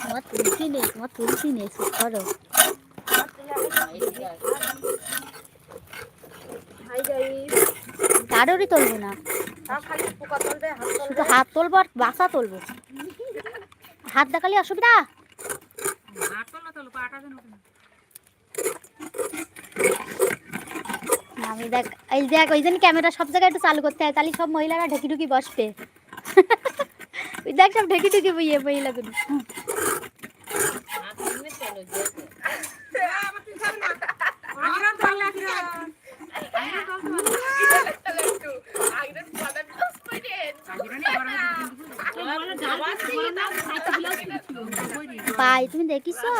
তোমার তুলসী নেই তোমার তুলসী নেই চুপ করো। কারোরই তুলবো না। শুধু হাত তুলবো আর বাসা তুলবো। হাত দেখালে অসুবিধা। আমি দেখ এই দেখ ওই জন্য ক্যামেরা সব জায়গায় একটু চালু করতে হয় তাহলে সব মহিলারা ঢেকি ঢুকি বসবে। দেখ সব ঢেকি ঢুকি বইয়ে মহিলাগুলো আগে তোল আগে আগে তোল পাই তুমি দেখিছো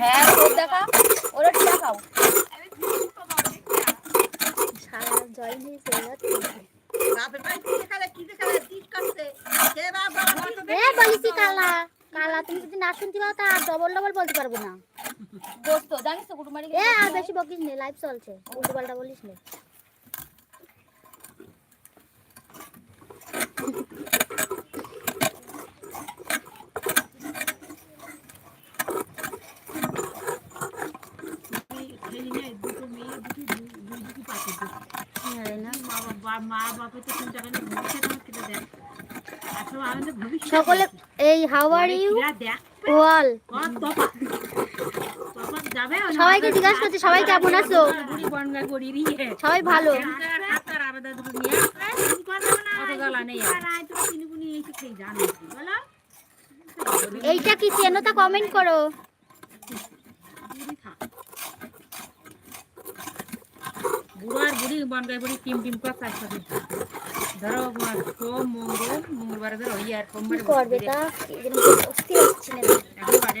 হ্যাঁ তোর দেখা ওরা দেখাও সারা জয় নিয়ে চলে যাচ্ছে এ বলিছি কালা কালা তুমি যদি না শুনতে পাও তা ডবল ডবল বলতে পারব না দোস্ত জানিস তো কুটুমারি এ আর বেশি বকিস নে লাইভ চলছে। উল্টো পাল্টা বলিস না। সকলে এই হাউ আর ইউ ওয়াল কত তফাৎ। তফাৎ যাবে না? সবাইকে জিজ্ঞাসা করছে সবাই কেমন আছো। সবাই ভালো? এইটা কি চেনো তা কমেন্ট করো? বুড়ো আর বুড়ি বনগাই বুড়ি টিম টিম করে চাষ করে ধরো সোম মঙ্গল মঙ্গলবারে ধরো ইয়ে আর কি সোমবারে করবে তা? এখন বাড়ি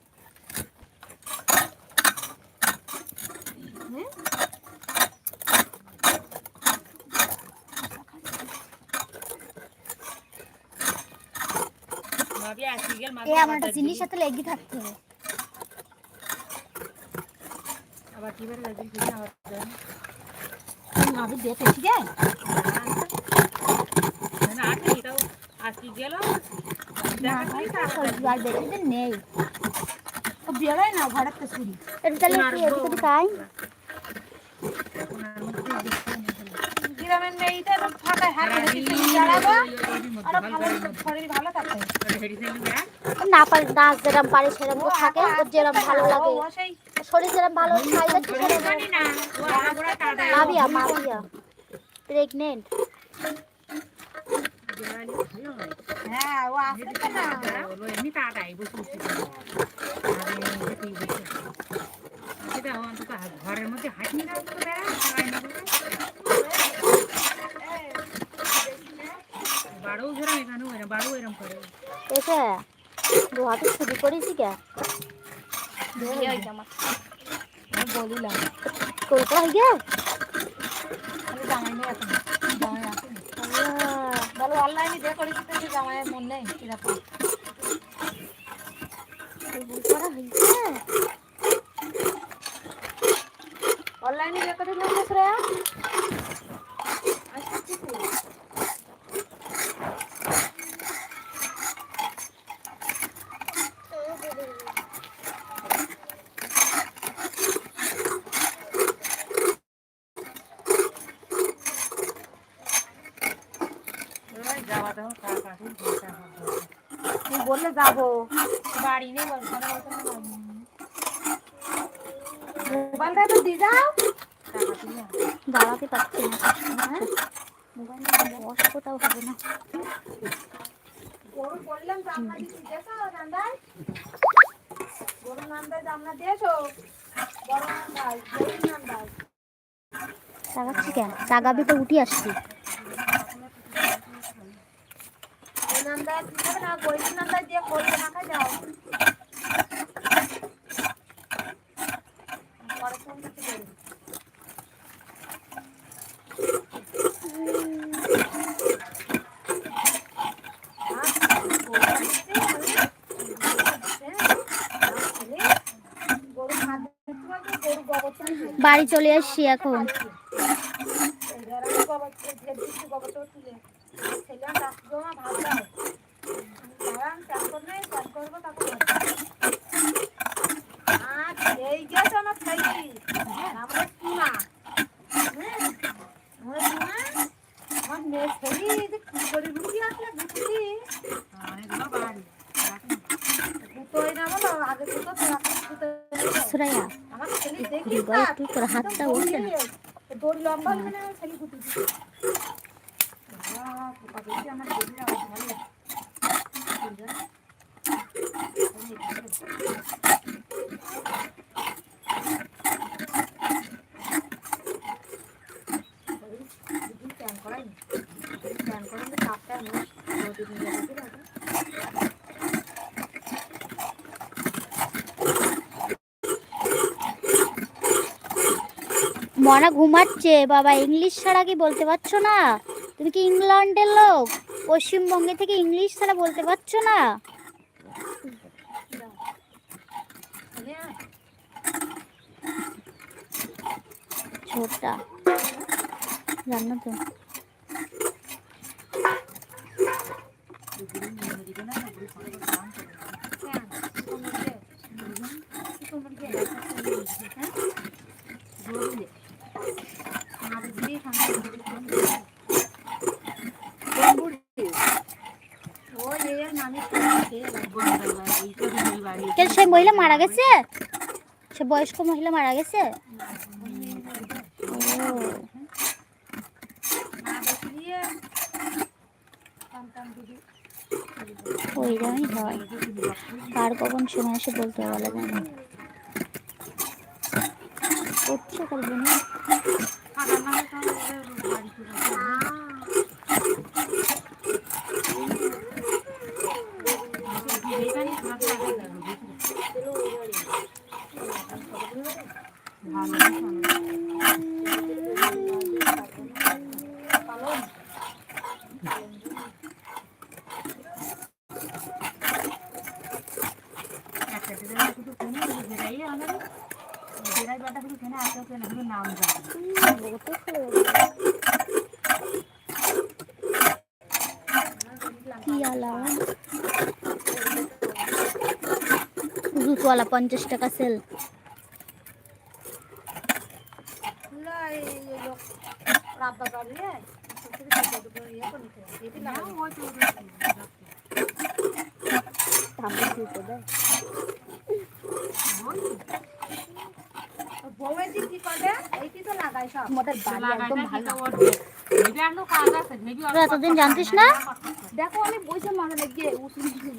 ভাবি এ আমার একটা জিনিস সাথে লেগে থাকতে হবে। আবার কি বের লাগবে কি না হচ্ছে ভাবি দেখে ঠিক আছে? না এটাও গেল নেই। বেরোয় না ঘরের তো তাহলে একটু ওদিক আয় তো ফাঁকায় হাত ধরে কিছু আর ভালো শরীর ভালো থাকে না পারে না যেরকম পারে সেরকম থাকে ওর যেরকম ভালো লাগে। শরীর যেরকম ভালো খাই যাচ্ছে সেরকম। মাবিয়া মাবিয়া প্রেগনেন্ট হ্যাঁ ও আসে না। ঘরের মধ্যে হাঁটনি না। এসে দু হাতে ছুটি করেছি কে? বলিলাম। কলকা হয়ে গে আমি জামাই নেই এখন। জামাই আসেনি। বলো অনলাইনে যে করেছি তো জামাইয়ের মন নেই কীরকম? অনলাইনে যে করে দিলাম শ্রেয়া যাওয়া মোবাইলটা তো দিয়ে যাও না দাঁড়াতে পারছি না মোবাইল বস কোথাও হবে না। গরু বললাম জামনা দিচ্ছি দেখো নান্দাই গরু নান্দাই জামনা দিয়েছ? বড় নান্দাই গরু নান্দাই তাকাচ্ছি কেন? তাকাবি তো উঠি আসছি ওই নান্দায় দিতে না গরিব নান্দায় দিয়ে করবে না যাও পরে ফোন করতে বলি। আর গরু আনতে হবে। গরু খাদ্য দিতে বলতে গরু গোবর চাল খাই। বাড়ি চলে আসছি এখন এবার আমি গোবর থেকে ঢের দিচ্ছি গোবরটাও তুলে। ছেলে আর রাখব না, ভাত দাও। দাঁড়ান, চান করে নেই, চান করব, তারপর ভাত দাও। আর এই গেছে আমার ছেলে। আমাদের টুনা। হ্যাঁ, আমাদের টুনা, আমার মেয়ে ছেলে, এই যে কি করে রুটি আসলে রুটি, এগুলো বাড়ি দুটোই না বলো, আগে দুটো তো এখন দুটোই না। সুরাইয়া আমার ছেলে দেখি ঘুরি বয় একটু তোর হাতটা উঠছে না? দড়ি লম্বা আহ, পোকা দেখি আমার মনা ঘুমাচ্ছে বাবা ইংলিশ ছাড়া কি বলতে পারছ না তুমি কি ইংল্যান্ডের লোক পশ্চিমবঙ্গে থেকে ইংলিশ ছাড়া বলতে পারছ না আয়। জানো তো কেন? কোন এর নামে খেয়ে এলাম। কে সেই মহিলা মারা গেছে? সে বয়স্ক মহিলা মারা গেছে? ওইরকমই হয়। কার কখন সময় এসে বলতে বলা যায় না করছ করব না জুতওয়ালা পঞ্চাশ টাকা সেল খুলা এই এই লোক রাব্বা বাড়ি রে শ্বশুর ছোট দুটো ইয়ে করে নিতে এটি লাগাই বউয়ের দিক কি করবে এইটি তো লাগাই সব আমাদের বাড়ি একদম ভালো ভালো তোরা এতদিন জানতিস না? দেখো আমি মানে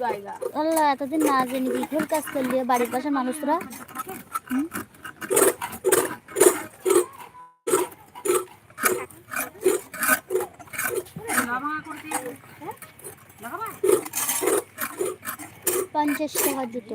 জায়গা। আল্লাহ এতদিন না জেনে কাজ করলি বাড়ির পাশে মানুষরা পঞ্চাশ টাকার জুতো।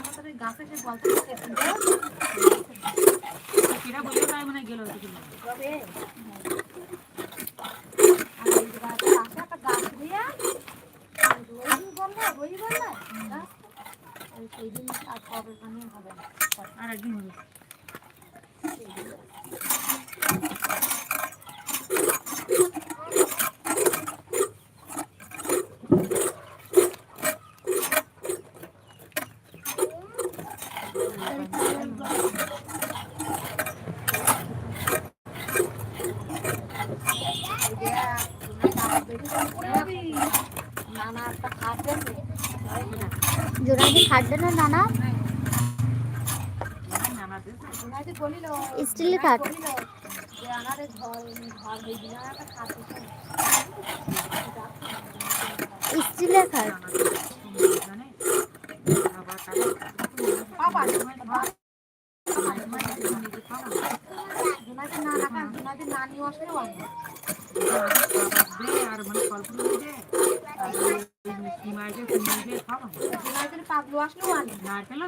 লাগাই না দোকান থেকে নিয়ে আসি তাই যে বলতে তবে আর এই গাছে পাশে একটা গাছ দিয়া রই বললে রই বললে গাছ ওই সেই দিন আর কবে মানে হবে না আর একদিন হবে নানা একটা খাট দেখে জোনাকি খাটবে না নানা? স্টিলের খাট স্টিলের খাট পাবা জোনাকি নানা কান জোনাকি নানি আসলে অনেক আর মানে কল্পনা দিয়ে আর সীমাইতে সীমাইতে খাওয়া জোনাকির পাগলু আসলেও অনেক নারকেলও নিয়ে আসবে জোনাকি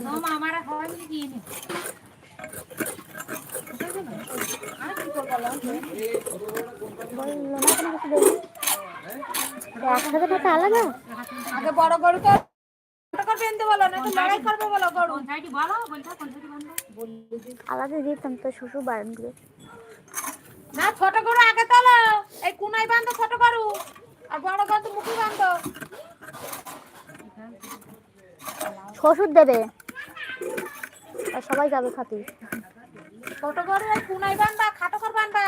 বন্ধ আলাদা দিতাম তো শ্বশুর বারণ করে না ছোট গরু আগে তোলো। এই কুনাই বান্ধো ছোট গরু। আর বড় গরু তো মুখে বান্ধো। শ্বশুর দেবে। আর সবাই যাবে খাতে। ছোট গরু এই কুনাই বান্ধা খাটো কর বান্ধা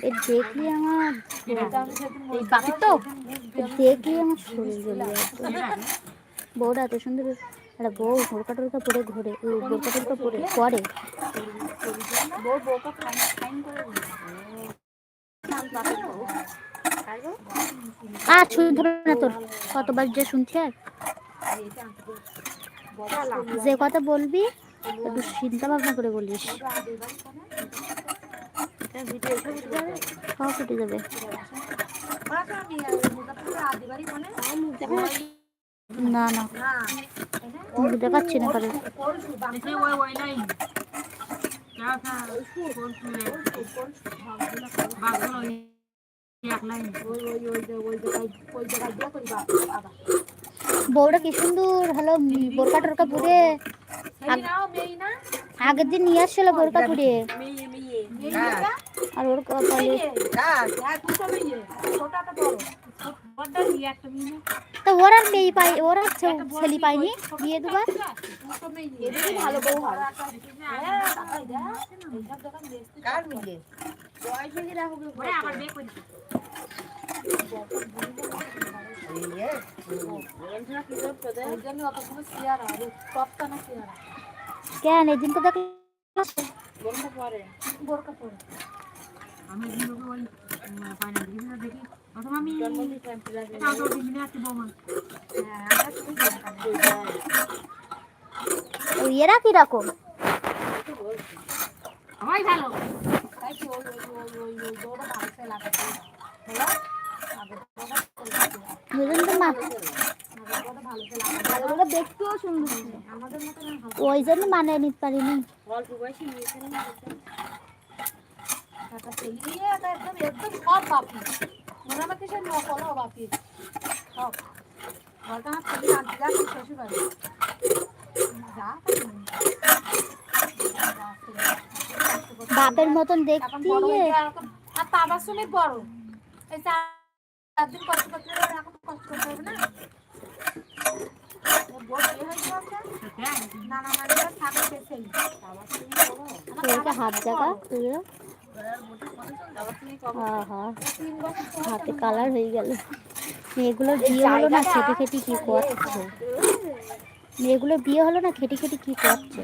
এ দেখলি আমার এই বাকি তো? দেখলি আমার শরীর জ্বলে বউটা এত সুন্দর একটা বউ বোরকা টোরকা পরে ঘোরে বোরকা টোরকা পরে। করে আর শুনে ধরে না তোর। কতবার যে শুনছি আর। যে কথা বলবি, একটু চিন্তা ভাবনা করে বলিস। খাওয়া ফুটে যাবে। আদিবাড়ি মনে না না। মুখ দেখাচ্ছি না বউটা কি সুন্দর ভালো বোরকা টোরকা পুরে? আগের দিন নিয়ে আসছিল বোরকা পুরে। আর ওর তা ওর আর মেয়ে পাই ওর আর ছে- ছেলে পাইনি বিয়ে দুবার দুটো মেয়ে এদিকে ভালো বউ হয় হ্যাঁ তাকাই দে এইসব দোকান দেখতে কার মিলে বয়স হয়ে গেলে হবে ওরে আবার বেক করে ওই জন্য অতগুলো চেয়ার আর টপটা না চেয়ার কেন এই দিন তো দেখ বোরকা পরে বোরকা পরে আমি এরা কীরকম? সবাই ভালো। দেখতেও সুন্দর। ওই জন্য মানে নিতে পারিনি। অল্প বয়সে টাকা একদম একদম সব বাপি মনে আমাকে সে বাপি সব। আমার ছেলে আনতে যাচ্ছে শ্বশুর যা বাপের মতন দেখতে। আর তাবার সমেত বড়। এই চার চার দিন কষ্ট করতে এখন তো কষ্ট করতে হবে না। শরীরটা হাত জায়গা হাতে কালার হয়ে গেল। মেয়েগুলো বিয়ে হলো না, খেটে খেটে কি করছে? মেয়েগুলো বিয়ে হলো না, খেটে খেটে কি করছে?